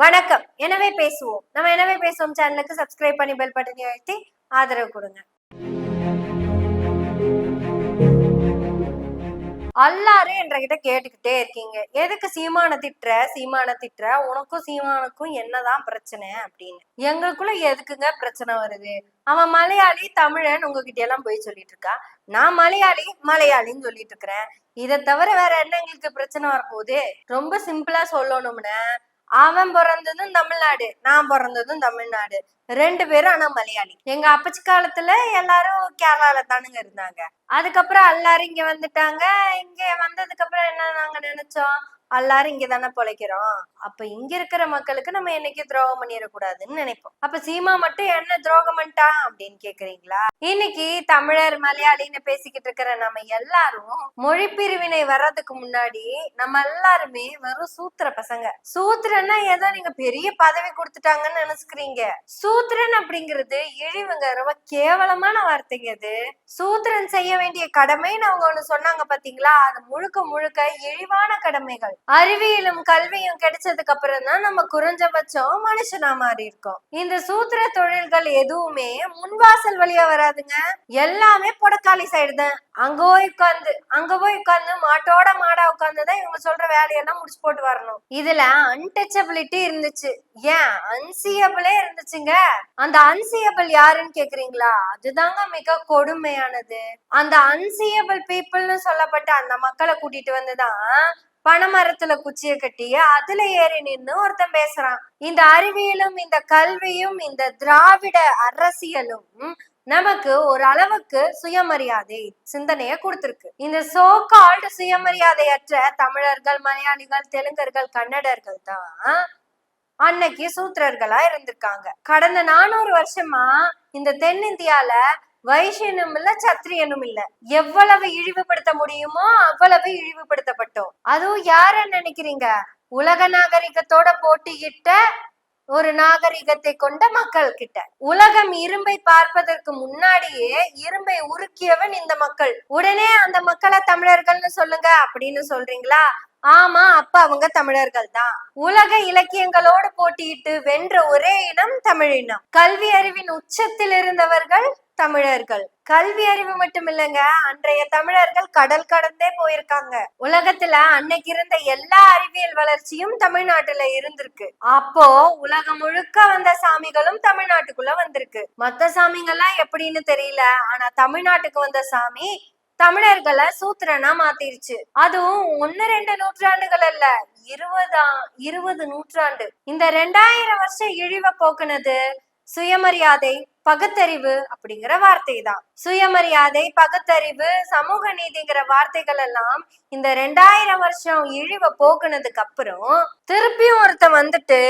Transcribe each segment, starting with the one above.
வணக்கம். எனவே பேசுவோம். நம்ம எனவே பேசுவோம் சேனலுக்கு சப்ஸ்கிரைப் பண்ணி பெல் பட்டனை அழுத்தி ஆதரவு கொடுங்க. எல்லாரும் என்கிட்ட கேட்டுக்கிட்டே இருக்கீங்க. எதுக்கு சீமான திட்டுற? சீமான திட்டுற? உனக்கும் சீமானுக்கும் என்னதான் பிரச்சனை அப்படின்னு. எங்களுக்குள்ள எதுக்குங்க பிரச்சனை வருது? அவன் மலையாளி தமிழன் உங்ககிட்ட எல்லாம் போய் சொல்லிட்டு இருக்கா? நான் மலையாளி மலையாளின்னு சொல்லிட்டு இருக்கிறேன். இதை தவிர வேற என்ன எங்களுக்கு பிரச்சனை வரப்போகுது? ரொம்ப சிம்பிளா சொல்லணும்னா. அவன் பிறந்ததும் தமிழ்நாடு நான் பிறந்ததும் தமிழ்நாடு. ரெண்டு பேரும் ஆனா மலையாளி. எங்க அப்பச்சி காலத்துல எல்லாரும் கேரளால தானுங்க இருந்தாங்க. அதுக்கப்புறம் எல்லாரும் இங்க வந்துட்டாங்க. இங்க வந்ததுக்கு அப்புறம் என்ன நாங்க நினைச்சோம்? எல்லாரும் இங்க தானே பொழைக்கிறோம். அப்ப இங்க இருக்கிற மக்களுக்கு நம்ம என்னைக்கு துரோகம் பண்ணிடக்கூடாதுன்னு நினைப்போம். அப்ப சீமா மட்டும் என்ன துரோகம் பண்ணிட்டான் அப்படின்னு கேக்குறீங்களா? இன்னைக்கு தமிழர் மலையாளின்னு பேசிக்கிட்டு இருக்கிற நம்ம எல்லாரும் மொழி பிரிவினை வர்றதுக்கு முன்னாடி நம்ம எல்லாருமே வெறும் சூத்திர பசங்க. சூத்திரன்னா ஏதோ நீங்க பெரிய பதவி கொடுத்துட்டாங்கன்னு நினைச்சுக்கிறீங்க. சூத்திரன் அப்படிங்கிறது இழிவுங்க ரொம்ப கேவலமான வார்த்தைங்க அது. சூத்திரன் செய்ய வேண்டிய கடமைன்னு அவங்க ஒண்ணு சொன்னாங்க பாத்தீங்களா? அது முழுக்க முழுக்க இழிவான கடமைகள். அறிவியலும் கல்வியும் கிடைச்சதுக்கு அப்புறம் தான் நம்ம குறைஞ்சபட்சம் மனுஷனா மாறி இருக்கோம். இந்த சூத்திர தொழில்கள் எதுவுமே முன்வாசல் வழியா வராதுங்க. எல்லாமே புடக்காளி சைடு தான். அங்க போய் உட்காந்து அங்க போய் உட்காந்து மாட்டோட மாடா உட்காந்துதான் இவங்க சொல்ற வேலையெல்லாம் முடிச்சு போட்டு வரணும். இதுல அன்டச்சபிலிட்டி இருந்துச்சு. ஏன்? அன்சியபிளே இருந்துச்சுங்க. அந்த அன்சியபிள் யாருன்னு கேக்குறீங்களா? அதுதாங்க மிக கொடுமையானது. அந்த அன்சியபிள் பீப்புள்னு சொல்லப்பட்ட அந்த மக்களை கூட்டிட்டு வந்துதான் பனைமரத்துல குச்சிய கட்டிய அதுல ஏறி நின்னு ஒருத்தன் பேசுறான். இந்த அறிவியலும் இந்த கல்வியும் இந்த திராவிட அரசியலும் நமக்கு ஒரு அளவுக்கு சுயமரியாதை சிந்தனைய கொடுத்திருக்கு. இந்த சோ கால்டு சுயமரியாதையற்ற தமிழர்கள் மலையாளிகள் தெலுங்கர்கள் கன்னடர்கள் தான் அன்னைக்கு சூத்திரர்களா இருந்திருக்காங்க. கடந்த நானூறு வருஷமா இந்த தென்னிந்தியால வைஷ்யனும் இல்ல சத்திரியனும் இல்ல எவ்வளவு இழிவுபடுத்த முடியுமோ அவ்வளவு இழிவுபடுத்தப்பட்டோம். அதுவும் யார நினைக்கிறீங்க? உலக நாகரிகத்தோட போட்டியிட்ட ஒரு நாகரிகத்தை கொண்ட மக்கள் கிட்ட உலகம் இரும்பை பார்ப்பதற்கு முன்னாடியே இரும்பை உருக்கியவன் இந்த மக்கள். உடனே அந்த மக்களை தமிழர்கள்னு சொல்லுங்க அப்படின்னு சொல்றீங்களா? ஆமா அப்ப அவங்க தமிழர்கள் தான். உலக இலக்கியங்களோடு போட்டியிட்டு வென்ற ஒரே இனம் தமிழினம். கல்வி அறிவின் உச்சத்தில் இருந்தவர்கள் தமிழர்கள். கல்வி அறிவு மட்டும் இல்லைங்க. அன்றைய தமிழர்கள் கடல் கடந்தே போயிருக்காங்க. உலகத்துல அன்னைக்கு இருந்த எல்லா அறிவியல் வளர்ச்சியும் தமிழ்நாட்டுல இருந்திருக்கு. அப்போ உலகம் முழுக்க வந்த சாமிகளும் தமிழ்நாட்டுக்குள்ள வந்திருக்கு. மத்த சாமிங்கெல்லாம் எப்படின்னு தெரியல. ஆனா தமிழ்நாட்டுக்கு வந்த சாமி தமிழர்களை சூத்திரனா மாத்திருச்சு. அதுவும் ஒன்னு ரெண்டு நூற்றாண்டுகள் அல்ல. இருபதா இருபது நூற்றாண்டு. இந்த ரெண்டாயிரம் வருஷம் இழிவை போக்குனது சுயமரியாதை பகுத்தறிவு அப்படிங்கிற வார்த்தை தான் சுயமரியாதை பகுத்தறிவு சமூக நீதிங்கிற வார்த்தைகள் எல்லாம் இந்த ரெண்டாயிரம் வருஷம் இழிவை போக்குனதுக்கு அப்புறம் திருப்பியும் ஒருத்தன் வந்துட்டு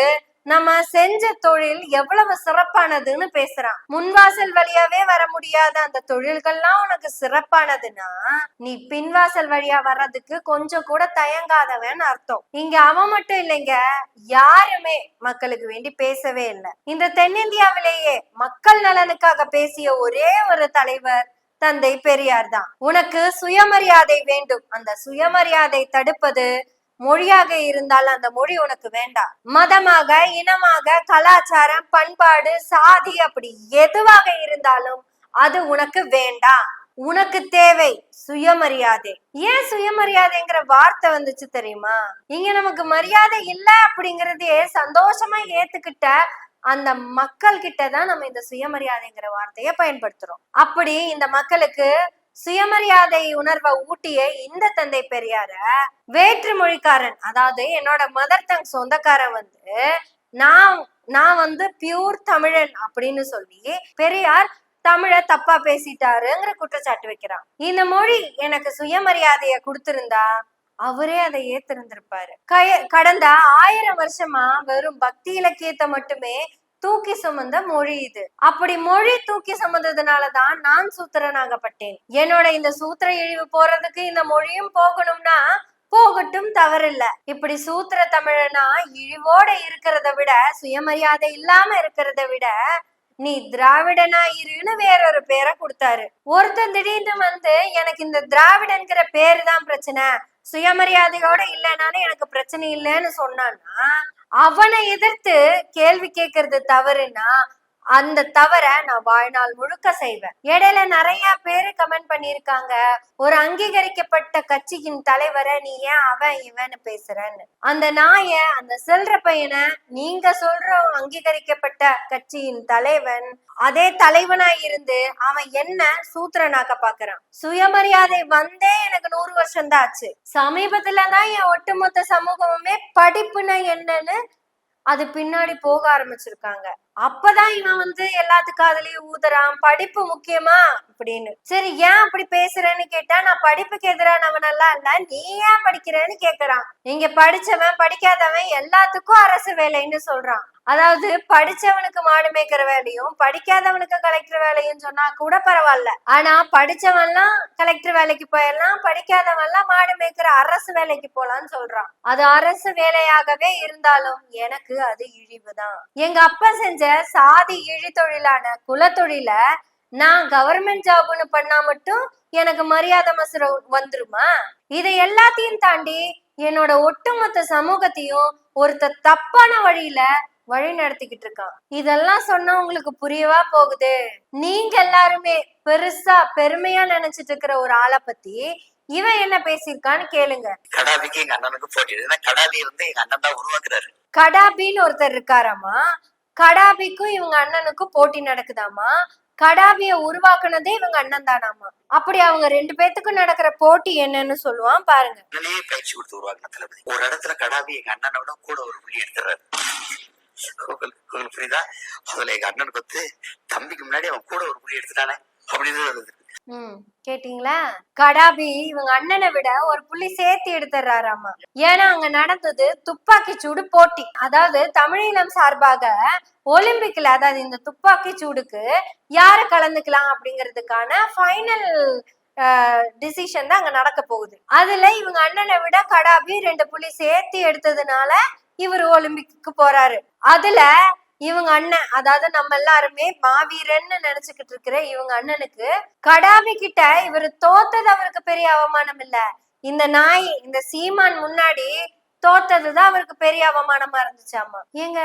நம்ம செஞ்ச தொழில் எவ்வளவு சிறப்பானதுன்னு பேசுறான். முன்வாசல் வழியாவே வர முடியாத அந்த தொழில்கள்லாம் உனக்கு சிறப்பானதுன்னா நீ பின்வாசல் வழியா வர்றதுக்கு கொஞ்சம் கூட தயங்காதவன் அர்த்தம். இங்க அவன் மட்டும் இல்லைங்க யாருமே மக்களுக்கு வேண்டி பேசவே இல்லை. இந்த தென்னிந்தியாவிலேயே மக்கள் நலனுக்காக பேசிய ஒரே ஒரு தலைவர் தந்தை பெரியார் தான். உனக்கு சுயமரியாதை வேண்டும். அந்த சுயமரியாதை தடுப்பது மொழியாக இருந்தால் அந்த மொழி உனக்கு வேண்டாம். மதமாக இனமாக கலாச்சாரம் பண்பாடு சாதி அப்படி எதுவாக இருந்தாலும் அது உனக்கு வேண்டாம். உனக்கு தேவை சுயமரியாதை. ஏன் சுயமரியாதைங்கிற வார்த்தை வந்துச்சு தெரியுமா? இங்க நமக்கு மரியாதை இல்ல அப்படிங்கறதே சந்தோஷமா ஏத்துக்கிட்ட அந்த மக்கள் கிட்ட தான் நம்ம இந்த சுயமரியாதைங்கிற வார்த்தையை பயன்படுத்துறோம். அப்படி இந்த மக்களுக்கு சுயமரியாதை உணர்வை ஊட்டிய இந்த தந்தை பெரியார வேற்று மொழிக்காரன் அதாவது என்னோட மதர் டங் சொந்தக்காரன் வந்து நான் நான் வந்து பியூர் தமிழன் அப்படின்னு சொல்லி பெரியார் தமிழ தப்பா பேசிட்டாருங்கிற குற்றச்சாட்டு வைக்கிறான். இந்த மொழி எனக்கு சுயமரியாதைய கொடுத்திருந்தா அவரே அதை ஏத்திருந்திருப்பாரு. கய கடந்த ஆயிரம் வருஷமா வெறும் பக்தி இலக்கியத்தை மட்டுமே தூக்கி சுமந்த மொழி இது. அப்படி மொழி தூக்கி சுமந்ததுனாலதான் நான் சூத்திரனாகப்பட்டேன். என்னோட இந்த சூத்திர இழிவு போறதுக்கு இந்த மொழியும் போகணும்னா போகட்டும் தவறில்ல. இப்படி சூத்திர தமிழனா இழிவோட இருக்கிறத விட சுயமரியாதை இல்லாம இருக்கிறத விட நீ திராவிடனா இருன்னு வேறொரு பேரை கொடுத்தாரு. ஒருத்தன் திடீர்னு வந்து எனக்கு இந்த திராவிடன்கிற பேரு தான் பிரச்சனை. சுயமரியாதையோட இல்லைனாலும் எனக்கு பிரச்சனை இல்லைன்னு சொன்னான்னா அவனை எதிர்த்து கேள்வி கேட்கறது தவறுனா அந்த தவற நான் வாழ்நாள் முழுக்க செய்வேன். இடையில நிறைய பேரு கமெண்ட் பண்ணிருக்காங்க ஒரு அங்கீகரிக்கப்பட்ட கட்சியின் தலைவரை நீ ஏன் அவன் இவன்னு பேசுறன்னு. அந்த நாய அந்த செல்ற பையனை நீங்க சொல்ற அங்கீகரிக்கப்பட்ட கட்சியின் தலைவன் அதே தலைவனா இருந்து அவன் என்ன சூத்திரனாக்க பாக்குறான்? சுயமரியாதை வந்தே எனக்கு நூறு வருஷம் தான் ஆச்சு. சமீபத்துலதான் என் ஒட்டுமொத்த சமூகமுமே படிப்புனா என்னன்னு அது பின்னாடி போக ஆரம்பிச்சிருக்காங்க. அப்பதான் இவன் வந்து எல்லாத்துக்கும் அதுலயும் ஊதுறான். படிப்பு முக்கியமா? அப்படின்னு. சரி ஏன் அப்படி பேசுறேன்னு கேட்டா நான் படிப்புக்கு எதிரானவனெல்லாம் இல்ல நீ ஏன் படிக்கிறேன்னு கேக்குறான். இங்க படிச்சவன் படிக்காதவன் எல்லாத்துக்கும் அரசு வேலைன்னு சொல்றான். அதாவது படிச்சவனுக்கு மாடு மேய்க்கிற வேலையும் படிக்காதவனுக்கு கலெக்டர் வேலையும் சொன்னா கூட பரவாயில்ல. ஆனா படிச்சவன்லாம் கலெக்டர் வேலைக்கு போயிடலாம் படிக்காதவன்லாம் மாடு மேய்க்கிற அரசு வேலைக்கு போலான்னு சொல்றான். அது அரசு வேலையாகவே இருந்தாலும் எனக்கு அது இழிவுதான். எங்க அப்பா செஞ்ச சாதி இழித்தொழிலான குலத்தொழில நான் கவர்மெண்ட் ஜாப்னு பண்ணா மட்டும் எனக்கு மரியாதை மசுர வந்துருமா? இதை எல்லாத்தையும் தாண்டி என்னோட ஒட்டுமொத்த சமூகத்தையும் ஒருத்த தப்பான வழியில வழி நடத்திக்கிட்டு இருக்கான். இதெல்லாம் சொன்னா உங்களுக்கு புரியவா போகுது? நீங்க எல்லாருமே பெருசா பெருமையா நினைச்சிட்டு இருக்கிற ஒரு ஆளை பத்தி இவன் என்ன பேசியிருக்கான்னு கேளுங்க. கடாபிக்கு எங்க அண்ணனுக்கு போட்டி கடாபி வந்து எங்க அண்ணன் தான் உருவாக்குறாரு. கடாபின்னு ஒருத்தர் இருக்காராமா? கடாபிக்கும் இவங்க அண்ணனுக்கும் போட்டி நடக்குதாமா? கடாபிய உருவாக்குனதே இவங்க அண்ணன் தானாமா? அப்படி அவங்க ரெண்டு பேத்துக்கும் நடக்கிற போட்டி என்னன்னு சொல்லுவான் பாருங்க. அண்ணனையே பயிற்சி கொடுத்து உருவாக்குன தளபதி. ஒரு இடத்துல கடாபி எங்க அண்ணனோட கூட ஒரு புள்ளி எடுத்துறாரு உங்களுக்கு புரியுதா? அதுல எங்க அண்ணனுக்கு வந்து தம்பிக்கு முன்னாடி அவன் கூட ஒரு புள்ளி எடுத்துட்டானே? அப்படின்னு கேட்டீங்களா? கடாபி இவங்க அண்ணனை விட ஒரு புள்ளி சேர்த்து எடுத்துறாராமா ஏன்னா அங்க நடந்தது துப்பாக்கி சூடு போட்டி. அதாவது தமிழீழம் சார்பாக ஒலிம்பிக்ல அதாவது இந்த துப்பாக்கி சூடுக்கு யாரு கலந்துக்கலாம் அப்படிங்கிறதுக்கான ஃபைனல் டிசிஷன் தான் அங்க நடக்க போகுது. அதுல இவங்க அண்ணனை விட கடாபி ரெண்டு புள்ளி சேர்த்து எடுத்ததுனால இவர் ஒலிம்பிக்கு போறாரு. அதுல இவங்க அண்ணன் அதாவது நம்ம எல்லாருமே மாவீரன்னு நினைச்சுக்கிட்டு இருக்கிற இவங்க அண்ணனுக்கு கடாபி கிட்ட இவர் தோத்தது அவருக்கு பெரிய அவமானம் இல்ல. இந்த நாய் இந்த சீமான் முன்னாடி தோத்ததுதான் அவருக்கு பெரிய அவமானமா இருந்துச்சாமா ஏங்க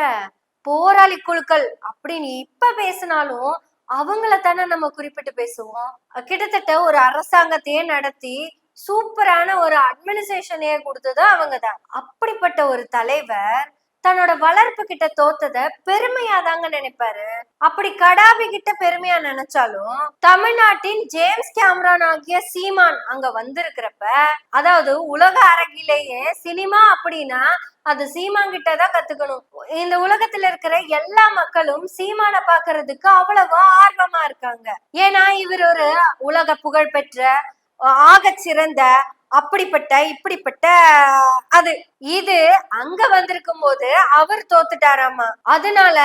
போராளி குழுக்கள் அப்படின்னு இப்ப பேசினாலும் அவங்கள தானே நம்ம குறிப்பிட்டு பேசுவோம். கிட்டத்தட்ட ஒரு அரசாங்கத்தையே நடத்தி சூப்பரான ஒரு அட்மினிஸ்ட்ரேஷனையே கொடுத்தது அவங்கதான். அப்படிப்பட்ட ஒரு தலைவர் தன்னோட வளர்ப்பு கிட்ட தோத்தத பெருமையா தாங்க நினைப்பாரு. அப்படி கடாபி கிட்ட பெருமையா நினைச்சாலும் தமிழ்நாட்டின் ஜேம்ஸ் கேமரான் ஆகிய சீமான் அங்க வந்திருக்கிறப்ப அதாவது உலக அரங்கிலேயே சினிமா அப்படின்னா அது சீமான் கிட்ட தான் கத்துக்கணும். இந்த உலகத்துல இருக்கிற எல்லா மக்களும் சீமானை பாக்குறதுக்கு அவ்வளவு ஆர்வமா இருக்காங்க. ஏன்னா இவர் ஒரு உலக புகழ் பெற்ற ஆக சிறந்த அப்படிப்பட்ட இப்படிப்பட்ட அது இது அங்க வந்திருக்கும் போது அவர் தோத்துட்டாராமா? அதனால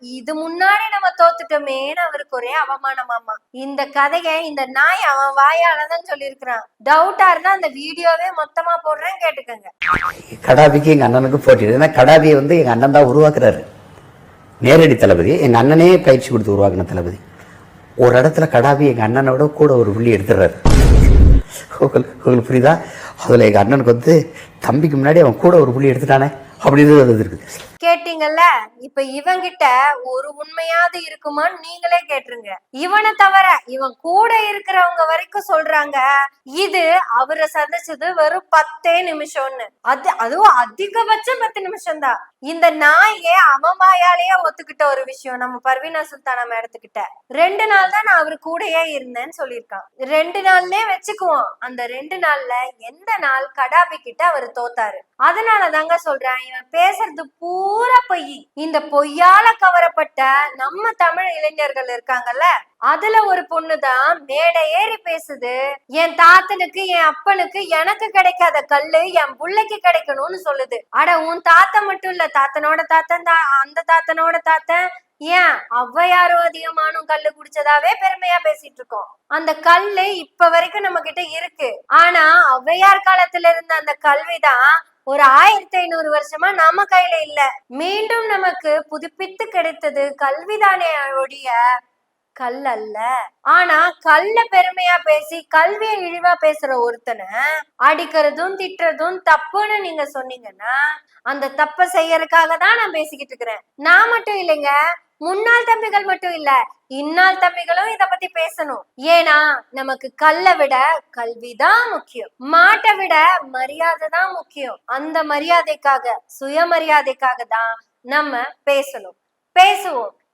இது முன்னாடி நம்ம தோத்துட்டோமேன்னு அவருக்கு ஒரே அவமானமாமா. இந்த கதையை இந்த நாய் அவன் வாயாலதான் சொல்லியிருக்கிறான். டவுட்டா இருந்தா அந்த வீடியோவே மொத்தமா போடுறேன் கேட்டுக்கோங்க. கடாபிக்கு எங்க அண்ணனுக்கு போட்டி ஏன்னா கடாபியை வந்து எங்க அண்ணன் தான் உருவாக்குறாரு. நேரடி தளபதி. எங்க அண்ணனே பயிற்சி கொடுத்து உருவாக்குன தளபதி. ஒரு இடத்துல கடாபி எங்க அண்ணனோட கூட ஒரு புள்ளி எடுத்துறாரு உங்களுக்கு உங்களுக்கு புரியுதா? அதில் எங்கள் அண்ணனுக்கு வந்து தம்பிக்கு முன்னாடி அவன் கூட ஒரு புள்ளி எடுத்துட்டானே அப்படின்னு அது இருக்குது கேட்டீங்கல்ல? இப்ப இவங்கிட்ட ஒரு உண்மையாவது இருக்குமான்னு நீங்களே கேட்டுருங்க. இவனை தவிர இவன் கூட இருக்கிறவங்க வரைக்கும் சொல்றாங்க இது அவரை சந்திச்சது வெறும் பத்தே நிமிஷம்னு. அது அதுவும் அதிகபட்சம் பத்து நிமிஷம் தான் இந்த நாயே அவமாயாலேயே ஒத்துக்கிட்ட ஒரு விஷயம் நம்ம பர்வீனா நம்ம இடத்துக்கிட்ட ரெண்டு நாள் தான் நான் அவர் கூடயே இருந்தேன்னு சொல்லியிருக்கான். ரெண்டு நாள்லயே வச்சுக்குவோம். அந்த ரெண்டு நாள்ல எந்த நாள் கடாபி கிட்ட அவர் தோத்தாரு. அதனால தாங்க சொல்றேன் இவன் பேசுறது பூ பூரா பொய். இந்த பொய்யால கவரப்பட்ட நம்ம தமிழ் இளைஞர்கள் இருக்காங்கல்ல அதுல ஒரு பொண்ணுதான் மேடை ஏறி பேசுது. என் தாத்தனுக்கு என் அப்பனுக்கு எனக்கு கிடைக்காத கல்லு என் புள்ளைக்கு கிடைக்கணும்னு சொல்லுது. அட உன் தாத்தன் மட்டும் இல்ல தாத்தனோட தாத்தன் தான் அந்த தாத்தனோட தாத்தன். ஏன்? ஔவையாரும் அதிகமானும் கல்லு குடிச்சதாவே பெருமையா பேசிட்டு இருக்கோம். அந்த கல்லு இப்ப வரைக்கும் நம்ம கிட்ட இருக்கு. ஆனா ஔவையார் காலத்துல இருந்த அந்த கல்விதான் ஒரு ஆயிரத்தி ஐநூறு வருஷமா நம்ம கையில இல்ல. மீண்டும் நமக்கு புதுப்பித்து கிடைத்தது கல்விதானே ஒழிய கல் அல்ல ஆனா கல்ல பெருமையா பேசி கல்வியை இழிவா பேசுற ஒருத்தனை அடிக்கிறதும் திட்டுறதும் தப்புன்னு நீங்க சொன்னீங்கன்னா அந்த தப்ப செய்யறதுக்காக தான் நான் பேசிக்கிட்டு இருக்கிறேன். நான் மட்டும் இல்லைங்க. முன்னாள் தம்பிகள் மட்டும் இல்ல. இந்நாள் தம்பிகளும் இத பத்தி பேசணும். ஏன்னா நமக்கு கல்லை விட கல்விதான் முக்கியம். மாட்டை விட மரியாதை தான் முக்கியம். அந்த மரியாதைக்காக சுயமரியாதைக்காக தான் நம்ம பேசணும். பேசுவோம்.